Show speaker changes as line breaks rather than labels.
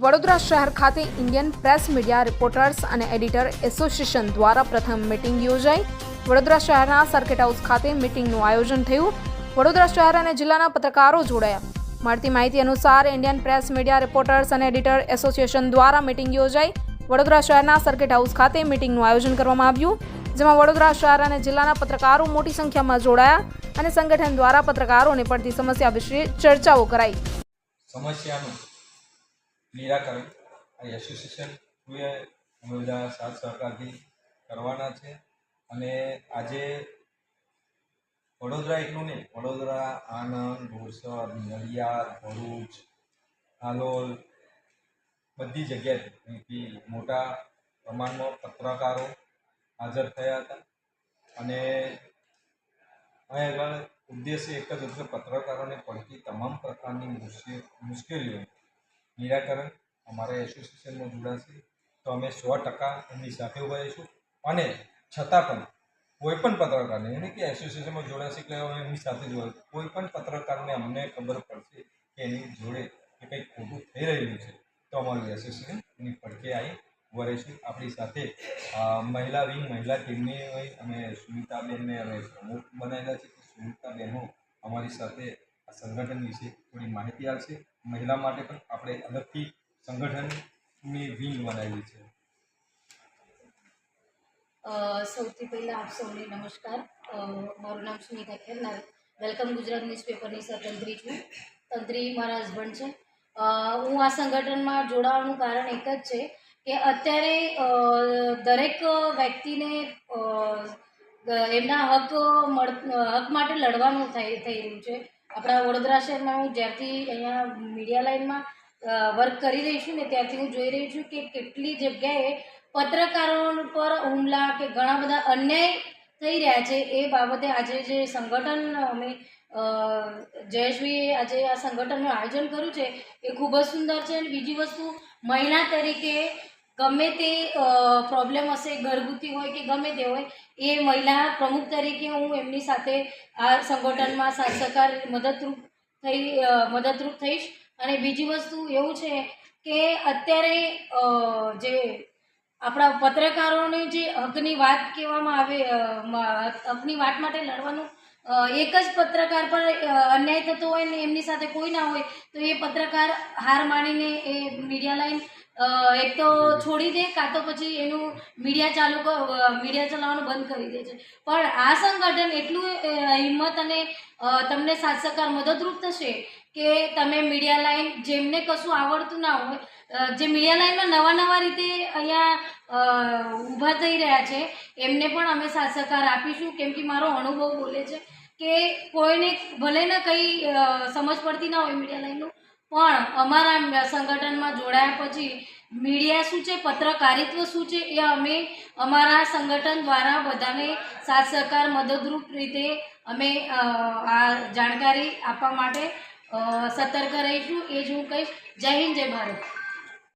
વડોદરા શહેર ખાતે Indian press media reporters અને એડિટર એસોસિએશન દ્વારા પ્રથમ મિટિંગ યોજાઈ. વડોદરા શહેરના સર્કિટ હાઉસ ખાતે મિટિંગનું આયોજન થયું. વડોદરા શહેર અને જિલ્લાના પત્રકારો જોડાયા. મળતી માહિતી અનુસાર ઇન્ડિયન પ્રેસ મીડિયા રિપોર્ટર્સ અને એડિટર એસોસિએશન દ્વારા મિટિંગ યોજાઈ. વડોદરા શહેરના સર્કિટ હાઉસ ખાતે મિટિંગનું આયોજન કરવામાં આવ્યું, જેમાં વડોદરા શહેર અને જિલ્લાના પત્રકારો મોટી સંખ્યામાં જોડાયા અને સંગઠન દ્વારા પત્રકારોને પડતી સમસ્યા વિશે ચર્ચાઓ કરાઈ.
સમસ્યાનું નિરાકરણ આ એસોસિએશન થ્રુએ અમે બધા સાથ સહકારથી કરવાના છે અને આજે વડોદરા એટલું નહીં, વડોદરા, આણંદ બોરસદ નડિયાદ, ભરૂચ, હાલોલ, બધી જગ્યાએથી મોટા પ્રમાણમાં પત્રકારો હાજર થયા હતા. અને અહીં આગળ ઉદ્દેશ્ય એક જ હતો પત્રકારોને પડતી તમામ પ્રકારની મુશ્કેલીઓ નિરાકરણ અમારા એસોસિએશનમાં જોડાશે. તો અમે સો ટકા એમની સાથે ઊભા રહીશું. અને છતાં પણ કોઈ પણ પત્રકારને એને કે એસોસિએશનમાં જોડાશે એટલે અમે એમની સાથે જોડાશે કોઈ પણ પત્રકારને અમને ખબર પડશે કે એની જોડે કે કંઈક ખોટું થઈ રહ્યું છે. તો અમારું એસોસિએશન એની પડખે આવી ઊભા રહીશું. આપણી સાથે મહિલા વિંગ, મહિલા ટીમની અમે સુમિતાબેનને અમે પ્રમુખ બનાવેલા છે. સુમિતાબેનો અમારી સાથે આ સંગઠન વિશે થોડી માહિતી આપશે. મહિલા માટે પણ આપણે અલગથી સંગઠનની વિંગ બનાવી છે.
સૌથી પહેલાં આપ સૌને નમસ્કાર. મારું નામ સુનિતા ખેરનાર. વેલકમ ગુજરાત ન્યૂઝપેપરની સતંત્રી છું. તંત્રી મારા હસબન્ડ છે. હું આ સંગઠનમાં જોડાવાનું કારણ એક જ છે કે અત્યારે દરેક વ્યક્તિને એમના હક મળ, હક માટે લડવાનું થઈ થઈ રહ્યું છે. આપણા વડોદરા શહેરમાં હું જ્યારથી અહીંયા મીડિયા લાઇનમાં વર્ક કરી રહી છું ને ત્યારથી હું જોઈ રહી છું કે કેટલી જગ્યાએ પત્રકારો પર હુમલા કે ઘણા બધા અન્યાય થઈ રહ્યા છે એ બાબતે આજે જે સંગઠન અમે જયેશભાઈએ આજે આ સંગઠનનું આયોજન કર્યું છે એ ખૂબ જ સુંદર છે અને બીજી વસ્તુ મહિલા તરીકે ગમે તે પ્રોબ્લેમ હશે, ઘરગુતી હોય કે ગમે તે હોય, એ મહિલા પ્રમુખ તરીકે હું એમની સાથે આ સંગઠનમાં સાથ સહકાર મદદરૂપ થઈ મદદરૂપ થઈશ. અને બીજી વસ્તુ એવું છે કે અત્યારે જે આપણા પત્રકારોને જે હકની વાત કહેવામાં આવે હકની વાત માટે લડવાનું એક જ પત્રકાર પર અન્યાય થતો હોય ને એમની સાથે કોઈ ના હોય, તો એ પત્રકાર હાર માણીને એ મીડિયા લાઈન એક તો છોડી દે, કાં તો પછી એનું મીડિયા ચાલુ મીડિયા ચલાવવાનું બંધ કરી દે છે પણ આ સંગઠન એટલું હિંમત અને તમને સાથ મદદરૂપ થશે કે તમે મીડિયા લાઈન જેમને કશું આવડતું ના હોય જે મીડિયા લાઈનમાં નવા નવા રીતે અહીંયા ઊભા થઈ રહ્યા છે, એમને પણ અમે સાથ સહકાર આપીશું. કેમ કે મારો અનુભવ બોલે છે કે કોઈને ભલે ને કંઈ સમજ પડતી ના હોય મીડિયા લાઈનનું પણ અમારા સંગઠનમાં જોડાયા પછી મીડિયા શું છે, પત્રકારિત્વ શું છે, એ અમે અમારા સંગઠન દ્વારા બધાને સાથ સહકાર મદદરૂપ રીતે અમે આ જાણકારી આપવા માટે સતર્ક રહીશું. એ જ હું કહીશ. જય હિન્દ, જય ભારત.